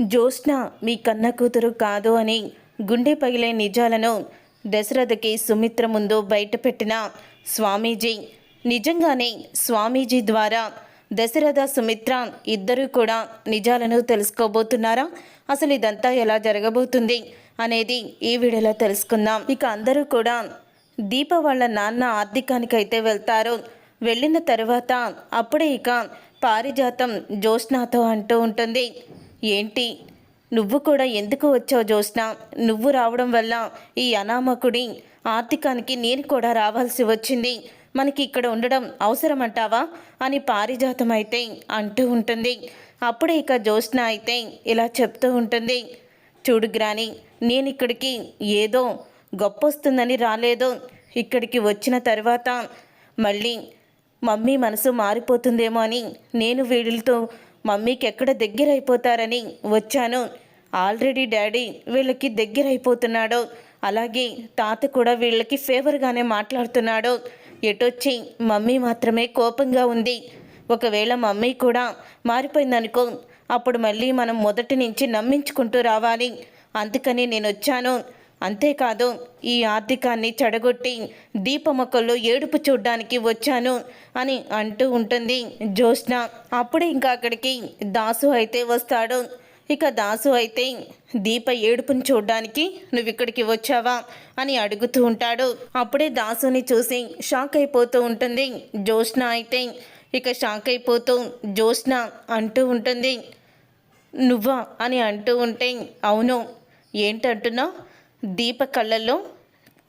జ్యోత్స్న మీ కన్న కూతురు కాదు అని గుండె పగిలే నిజాలను దశరథకి సుమిత్ర ముందు బయటపెట్టిన స్వామీజీ. నిజంగానే స్వామీజీ ద్వారా దశరథ సుమిత్ర ఇద్దరూ కూడా నిజాలను తెలుసుకోబోతున్నారా? అసలు ఇదంతా ఎలా జరగబోతుంది అనేది ఈ వీడియోలో తెలుసుకుందాం. ఇక అందరూ కూడా దీప వాళ్ళ నాన్న ఆర్థికానికైతే వెళ్తారు. వెళ్ళిన తర్వాత అప్పుడే ఇక పారిజాతం జ్యోత్స్నాతో అంటూ ఉంటుంది. ఏంటి? నువ్వు కూడా ఎందుకు వచ్చావు జ్యోత్స్న? నువ్వు రావడం వల్ల ఈ అనామకుడి ఆర్థికానికి నేను కూడా రావాల్సి వచ్చింది. మనకి ఇక్కడ ఉండడం అవసరమంటావా? అని పారిజాతం అయితే అంటూ ఉంటుంది. అప్పుడే ఇక జ్యోత్స్న అయితే ఇలా చెప్తూ ఉంటుంది. చూడు గ్రాని నేను ఇక్కడికి ఏదో గొప్ప వస్తుందని రాలేదు. ఇక్కడికి వచ్చిన తర్వాత మళ్ళీ మమ్మీ మనసు మారిపోతుందేమో అని నేను వీడితో మమ్మీకి ఎక్కడ దగ్గర అయిపోతారని వచ్చాను. ఆల్రెడీ డాడీ వీళ్ళకి దగ్గరైపోతున్నాడు. అలాగే తాత కూడా వీళ్ళకి ఫేవర్గానే మాట్లాడుతున్నాడు. ఎటొచ్చి మమ్మీ మాత్రమే కోపంగా ఉంది. ఒకవేళ మమ్మీ కూడా మారిపోయిందనుకో అప్పుడు మళ్ళీ మనం మొదటి నుంచి నమ్మించుకుంటూ రావాలి. అందుకని నేను వచ్చాను అంతేకాదు ఈ ఆర్థికాన్ని చెడగొట్టి దీపమొక్కల్లో ఏడుపు చూడ్డానికి వచ్చాను అని అంటూ ఉంటుంది జ్యోత్స్న. అప్పుడే ఇంకా అక్కడికి దాసు అయితే వస్తాడు. ఇక దాసు అయితే దీప ఏడుపుని చూడ్డానికి నువ్వు ఇక్కడికి వచ్చావా? అని అడుగుతూ ఉంటాడు. అప్పుడే దాసుని చూసి షాక్ అయిపోతూ ఉంటుంది జ్యోత్స్న అయితే. ఇక షాక్ అయిపోతూ జ్యోత్స్న అంటూ ఉంటుంది నువ్వా? అని అంటూ ఉంటే అవును. ఏంటంటున్నావు? దీప కళ్ళల్లో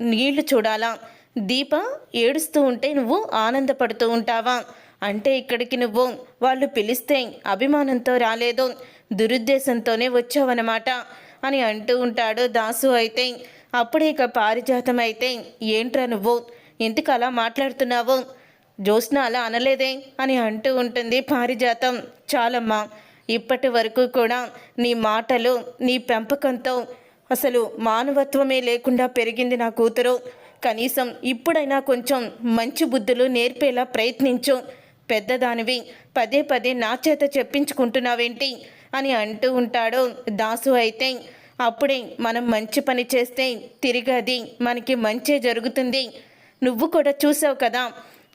నీళ్ళు చూడాలా? దీప ఏడుస్తూ ఉంటే నువ్వు ఆనందపడుతూ ఉంటావా? అంటే ఇక్కడికి నువ్వు. వాళ్ళు పిలిస్తే అభిమానంతో రాలేదు. దురుద్దేశంతోనే వచ్చావన్నమాట అని అంటూ ఉంటాడు దాసు అయితే. అప్పుడే ఇక పారిజాతం అయితే ఏంట్రా నువ్వు? ఎందుకు అలా మాట్లాడుతున్నావు? జ్యోత్స్న అలా అనలేదే అని అంటూ ఉంటుంది పారిజాతం. చాలమ్మా ఇప్పటి వరకు కూడా నీ మాటలు నీ పెంపకంతో అసలు మానవత్వమే లేకుండా పెరిగింది నా కూతురు. కనీసం ఇప్పుడైనా కొంచెం మంచి బుద్ధులు నేర్పేలా ప్రయత్నించు. పెద్దదానివి పదే పదే నా చేత చెప్పించుకుంటున్నావేంటి? అని అంటూ ఉంటాడు దాసు అయితే. అప్పుడే మనం మంచి పని చేస్తే తిరిగి అది మనకి మంచే జరుగుతుంది. నువ్వు కూడా చూసావు కదా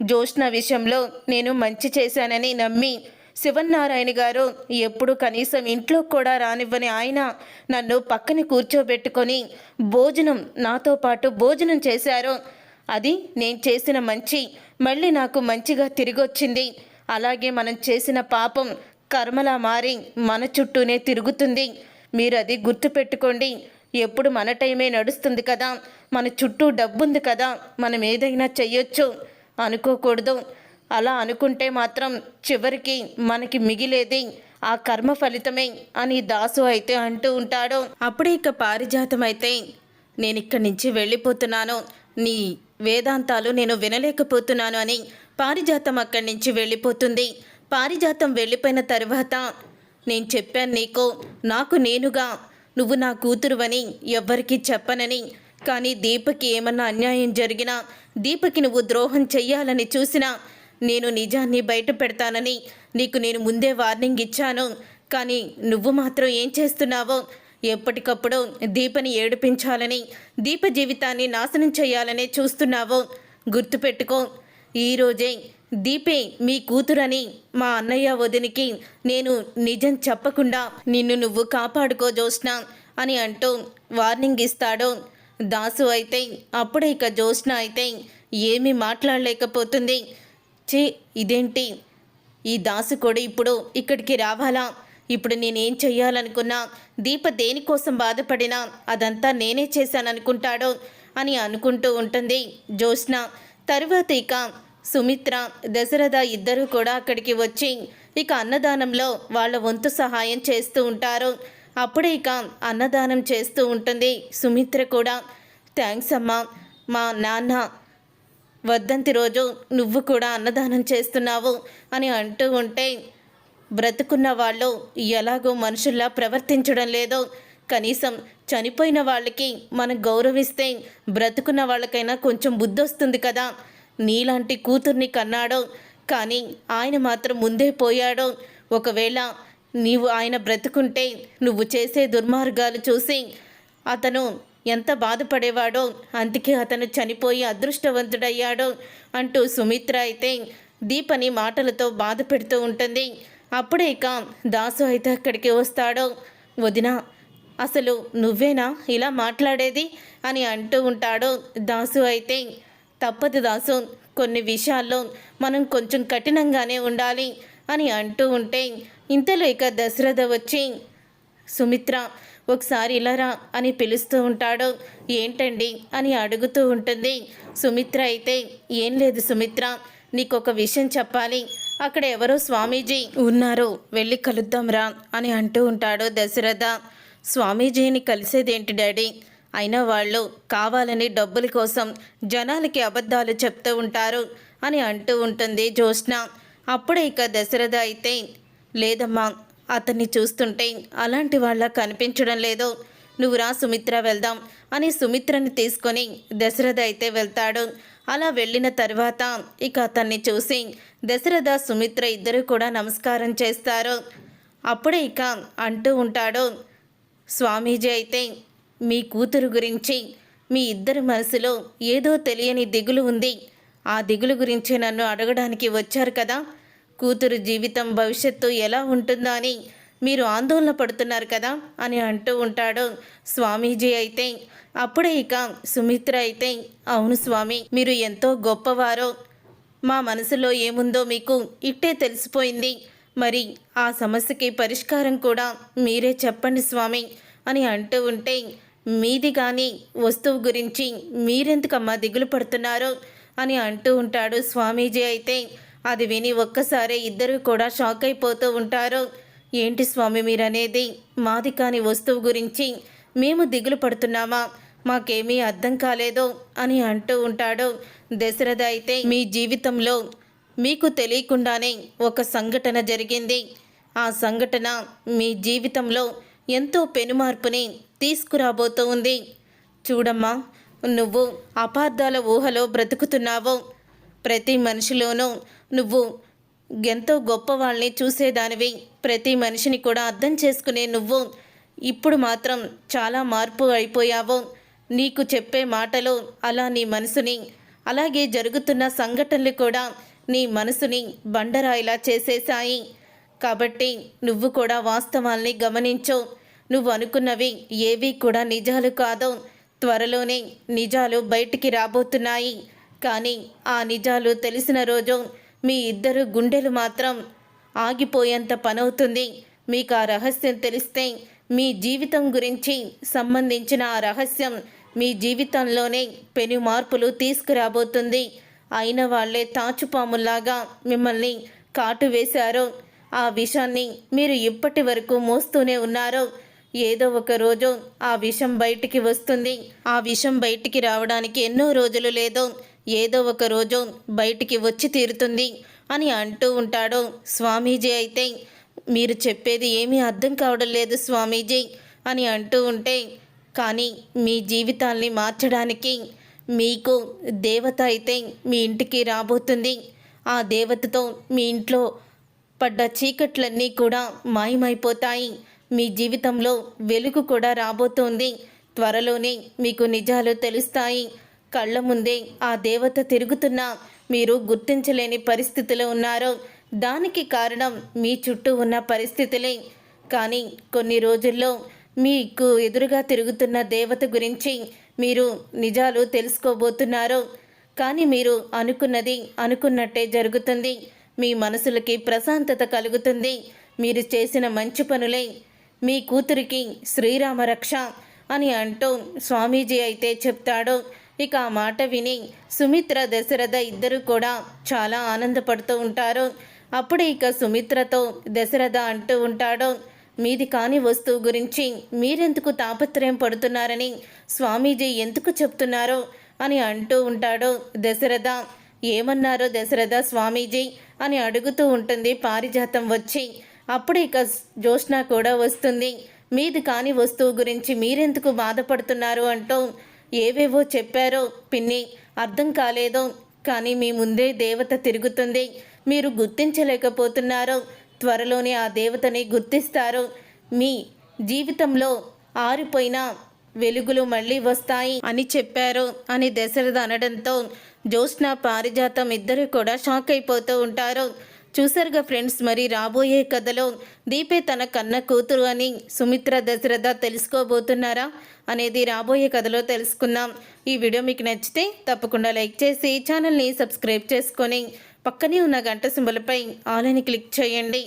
జోష్ణ విషయంలో నేను మంచి చేశానని నమ్మి శివన్నారాయణ గారు ఎప్పుడు కనీసం ఇంట్లో కూడా రానివ్వని ఆయన నన్ను పక్కన కూర్చోబెట్టుకొని భోజనం నాతో పాటు భోజనం చేశారు. అది నేను చేసిన మంచి మళ్ళీ నాకు మంచిగా తిరిగొచ్చింది. అలాగే మనం చేసిన పాపం కర్మలా మారి మన చుట్టూనే తిరుగుతుంది. మీరు అది గుర్తుపెట్టుకోండి. ఎప్పుడు మన టైమే నడుస్తుంది కదా. మన చుట్టూ డబ్బుంది కదా. మనం ఏదైనా చెయ్యొచ్చు. అనుకోకూడదు. అలా అనుకుంటే మాత్రం చివరికి మనకి మిగిలేది ఆ కర్మ ఫలితమే అని దాసు అయితే అంటూ ఉంటాడు. అప్పుడే ఇక పారిజాతం అయితే నేను ఇక్కడి నుంచి వెళ్ళిపోతున్నాను. నీ వేదాంతాలు నేను వినలేకపోతున్నాను అని పారిజాతం అక్కడి నుంచి వెళ్ళిపోతుంది. పారిజాతం వెళ్ళిపోయిన తర్వాత నేను చెప్పాను నీకు నాకు నేనుగా నువ్వు నా కూతురువని ఎవ్వరికీ చెప్పనని. కానీ దీపకి ఏమన్నా అన్యాయం జరిగినా దీపకి నువ్వు ద్రోహం చెయ్యాలని చూసినా నేను నిజాన్ని బయట పెడతానని నీకు నేను ముందే వార్నింగ్ ఇచ్చాను. కానీ నువ్వు మాత్రం ఏం చేస్తున్నావో? ఎప్పటికప్పుడు దీపని ఏడిపించాలని దీప జీవితాన్ని నాశనం చేయాలనే చూస్తున్నావో? గుర్తుపెట్టుకో ఈరోజే దీపే మీ కూతురని మా అన్నయ్య వదినికి నేను నిజం చెప్పకుండా నిన్ను నువ్వు కాపాడుకో జోష్న అని అంటూ వార్నింగ్ ఇస్తాడు. దాసు అయితే అప్పుడే ఇక జోష్న అయితే ఏమీ మాట్లాడలేకపోతుంది. చే ఇదేంటి? ఈ దాసు కూడా ఇప్పుడు ఇక్కడికి రావాలా? ఇప్పుడు నేనేం చెయ్యాలనుకున్నా దీప దేనికోసం బాధపడినా అదంతా నేనే చేశాననుకుంటాడో అని అనుకుంటూ ఉంటుంది జ్యోత్స్న. తరువాత ఇక సుమిత్ర దశరథ ఇద్దరూ కూడా అక్కడికి వచ్చి ఇక అన్నదానంలో వాళ్ళ వంతు సహాయం చేస్తూ ఉంటారు. అప్పుడే ఇక అన్నదానం చేస్తూ ఉంటుంది సుమిత్ర కూడా. థ్యాంక్స్ అమ్మా మా నాన్న వద్దంతి రోజు నువ్వు కూడా అన్నదానం చేస్తున్నావు అని అంటూ ఉంటే బ్రతుకున్న వాళ్ళు ఎలాగో మనుషుల్లా ప్రవర్తించడం లేదో. కనీసం చనిపోయిన వాళ్ళకి మనం గౌరవిస్తే బ్రతుకున్న వాళ్ళకైనా కొంచెం బుద్ధి వస్తుంది కదా. నీలాంటి కూతుర్ని కన్నాడు కానీ ఆయన మాత్రం ముందే పోయాడు. ఒకవేళ నీవు ఆయన బ్రతుకుంటే నువ్వు చేసే దుర్మార్గాలు చూసి అతను ఎంత బాధపడేవాడో అందుకే అతను చనిపోయి అదృష్టవంతుడయ్యాడో అంటూ సుమిత్ర అయితే దీపని మాటలతో బాధ పెడుతూ ఉంటుంది. అప్పుడే ఇక దాసు అయితే అక్కడికి వస్తాడో. వదిన అసలు నువ్వేనా ఇలా మాట్లాడేది అని అంటూ ఉంటాడు దాసు అయితే. తప్పదు దాసు కొన్ని విషయాల్లో మనం కొంచెం కఠినంగానే ఉండాలి అని అంటూ ఉంటే ఇంతలో ఇక దశరథ వచ్చి సుమిత్ర ఒకసారి ఇలారా అని పిలుస్తూ ఉంటాడు. ఏంటండి? అని అడుగుతూ ఉంటుంది. సుమిత్ర అయితే ఏం లేదు సుమిత్ర నీకొక విషయం చెప్పాలి. అక్కడ ఎవరో స్వామీజీ ఉన్నారు. వెళ్ళి కలుద్దాంరా అని అంటూ ఉంటాడు దశరథ. స్వామీజీని కలిసేదేంటి డాడీ? అయినా వాళ్ళు కావాలని డబ్బుల కోసం జనాలకి అబద్ధాలు చెప్తూ ఉంటారు అని అంటూ ఉంటుంది జ్యోత్స్న. అప్పుడే ఇక దశరథ అయితే లేదమ్మా అతన్ని చూస్తుంటే అలాంటి వాళ్ళ కనిపించడం లేదు. నువ్వు రా సుమిత్ర వెళ్దాం అని సుమిత్రని తీసుకొని దశరథ అయితే వెళ్తాడు. అలా వెళ్ళిన తర్వాత ఇక అతన్ని చూసి దశరథ సుమిత్ర ఇద్దరు కూడా నమస్కారం చేస్తారు. అప్పుడే ఇక అంటూ ఉంటాడు స్వామీజీ అయితే మీ కూతురు గురించి మీ ఇద్దరి మనసులో ఏదో తెలియని దిగులు ఉంది. ఆ దిగులు గురించి నన్ను అడగడానికి వచ్చారు కదా? కూతురు జీవితం భవిష్యత్తు ఎలా ఉంటుందో అని మీరు ఆందోళన పడుతున్నారు కదా అని అంటూ ఉంటాడు. స్వామీజీ అయితే అప్పుడే ఇక సుమిత్ర అయితే అవును స్వామి మీరు ఎంతో గొప్పవారో. మా మనసులో ఏముందో మీకు ఇట్టే తెలిసిపోయింది. మరి ఆ సమస్యకి పరిష్కారం కూడా మీరే చెప్పండి స్వామి అని అంటూ ఉంటే మీది కానీ వస్తువు గురించి మీరెందుకమ్మా దిగులు పడుతున్నారో అని అంటూ ఉంటాడు. స్వామీజీ అయితే అది విని ఒక్కసారే ఇద్దరు కూడా షాక్ అయిపోతూ ఉంటారు. ఏంటి స్వామి మీరనేది? మాది కాని వస్తువు గురించి మేము దిగులు పడుతున్నామా? మాకేమీ అర్థం కాలేదు అని అంటూ ఉంటాడు. దశరథ అయితే మీ జీవితంలో మీకు తెలియకుండానే ఒక సంఘటన జరిగింది. ఆ సంఘటన మీ జీవితంలో ఎంతో పెనుమార్పుని తీసుకురాబోతూ ఉంది. చూడమ్మా నువ్వు అపార్థాల ఊహలో బ్రతుకుతున్నావు. ప్రతి మనిషిలోనూ నువ్వు ఎంతో గొప్ప వాళ్ళని చూసేదానివి. ప్రతి మనిషిని కూడా అర్థం చేసుకునే నువ్వు ఇప్పుడు మాత్రం చాలా మార్పు అయిపోయావు. నీకు చెప్పే మాటలు అలా నీ మనసుని అలాగే జరుగుతున్న సంఘటనలు కూడా నీ మనసుని బండరాయిలా చేసేశాయి. కాబట్టి నువ్వు కూడా వాస్తవాల్ని గమనించు. నువ్వు అనుకున్నవి ఏవి కూడా నిజాలు కాదు. త్వరలోనే నిజాలు బయటికి రాబోతున్నాయి. కానీ ఆ నిజాలు తెలిసిన రోజు మీ ఇద్దరు గుండెలు మాత్రం ఆగిపోయేంత పనవుతుంది. మీకు ఆ రహస్యం తెలిస్తే మీ జీవితం గురించి సంబంధించిన ఆ రహస్యం మీ జీవితంలోనే పెను మార్పులు తీసుకురాబోతుంది. అయిన వాళ్ళే తాచుపాముల్లాగా మిమ్మల్ని కాటు వేశారు. ఆ విషాన్ని మీరు ఇప్పటి వరకు మోస్తూనే ఉన్నారు. ఏదో ఒక రోజు ఆ విషం బయటికి వస్తుంది. ఆ విషం బయటికి రావడానికి ఎన్నో రోజులు లేదు. ఏదో ఒక రోజు బయటికి వచ్చి తీరుతుంది అని అంటూ ఉంటాడు స్వామీజీ అయితే. మీరు చెప్పేది ఏమీ అర్థం కావడం లేదు స్వామీజీ అని అంటూ ఉంటే కానీ మీ జీవితాల్ని మార్చడానికి మీకు దేవత అయితే మీ ఇంటికి రాబోతుంది. ఆ దేవతతో మీ ఇంట్లో పడ్డ చీకట్లన్నీ కూడా మాయమైపోతాయి. మీ జీవితంలో వెలుగు కూడా రాబోతోంది. త్వరలోనే మీకు నిజాలు తెలుస్తాయి. కళ్ళ ముందే ఆ దేవత తిరుగుతున్నా మీరు గుర్తించలేని పరిస్థితిలో ఉన్నారు. దానికి కారణం మీ చుట్టూ ఉన్న పరిస్థితులే. కానీ కొన్ని రోజుల్లో మీకు ఎదురుగా తిరుగుతున్న దేవత గురించి మీరు నిజాలు తెలుసుకోబోతున్నారు. కానీ మీరు అనుకున్నది అనుకున్నట్టే జరుగుతుంది. మీ మనసులకి ప్రశాంతత కలుగుతుంది. మీరు చేసిన మంచి పనులే. మీ కూతురికి శ్రీరామరక్ష అని అంటూ స్వామీజీ అయితే చెప్తాడు. ఇక ఆ మాట విని సుమిత్ర దశరథ ఇద్దరు కూడా చాలా ఆనందపడుతూ ఉంటారు. అప్పుడు ఇక సుమిత్రతో దశరథ అంటూ ఉంటాడు మీది కాని వస్తువు గురించి మీరెందుకు తాపత్రయం పడుతున్నారని స్వామీజీ ఎందుకు చెప్తున్నారో? అని అంటూ ఉంటాడు దశరథ. ఏమన్నారో దశరథ స్వామీజీ? అని అడుగుతూ ఉంటుంది పారిజాతం వచ్చి. అప్పుడు ఇక జ్యోత్స్న కూడా వస్తుంది. మీది కాని వస్తువు గురించి మీరెందుకు బాధపడుతున్నారు? అంటూ ఏవేవో చెప్పారో పిన్ని. అర్థం కాలేదో కానీ మీ ముందే దేవత తిరుగుతుంది. మీరు గుర్తించలేకపోతున్నారు త్వరలోనే ఆ దేవతని గుర్తిస్తారు. మీ జీవితంలో ఆరిపోయిన వెలుగులు మళ్ళీ వస్తాయి అని చెప్పారు అని దశరథ అనడంతో జ్యోత్స్న పారిజాతం ఇద్దరు కూడా షాక్ అయిపోతూ ఉంటారు. చూసారుగా ఫ్రెండ్స్ మరి రాబోయే కథలో దీపే తన కన్న కూతురు అని సుమిత్ర దశరథ తెలుసుకోబోతున్నారా అనేది రాబోయే కథలో తెలుసుకుందాం. ఈ వీడియో మీకు నచ్చితే తప్పకుండా లైక్ చేసి ఛానల్ని సబ్స్క్రైబ్ చేసుకొని పక్కనే ఉన్న గంట సింబలపై ఆల్ క్లిక్ చేయండి.